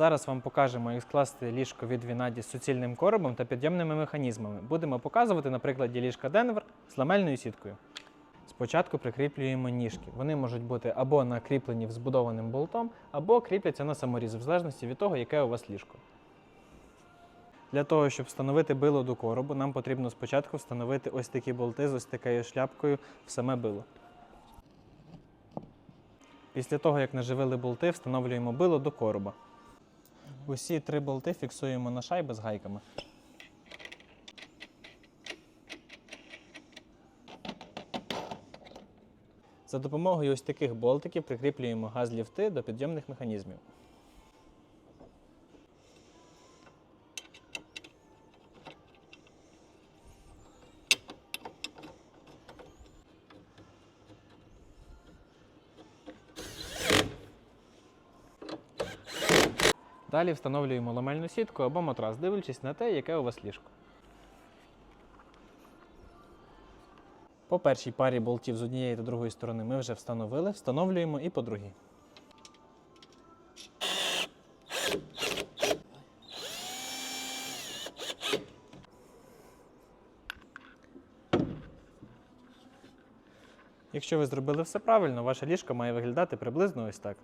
Зараз вам покажемо, як скласти ліжко від Вінаді з суцільним коробом та підйомними механізмами. Будемо показувати на прикладі ліжка Денвер з ламельною сіткою. Спочатку прикріплюємо ніжки. Вони можуть бути або накріплені збудованим болтом, або кріпляться на саморіз, в залежності від того, яке у вас ліжко. Для того, щоб встановити било до коробу, нам потрібно спочатку встановити ось такі болти з ось такою шляпкою в саме било. Після того, як наживили болти, встановлюємо било до короба. Усі три болти фіксуємо на шайби з гайками. За допомогою ось таких болтиків прикріплюємо газ-ліфти до підйомних механізмів. Далі встановлюємо ламельну сітку або матрас, дивлячись на те, яке у вас ліжко. По першій парі болтів з однієї та другої сторони ми вже встановили, встановлюємо і по другій. Якщо ви зробили все правильно, ваше ліжко має виглядати приблизно ось так.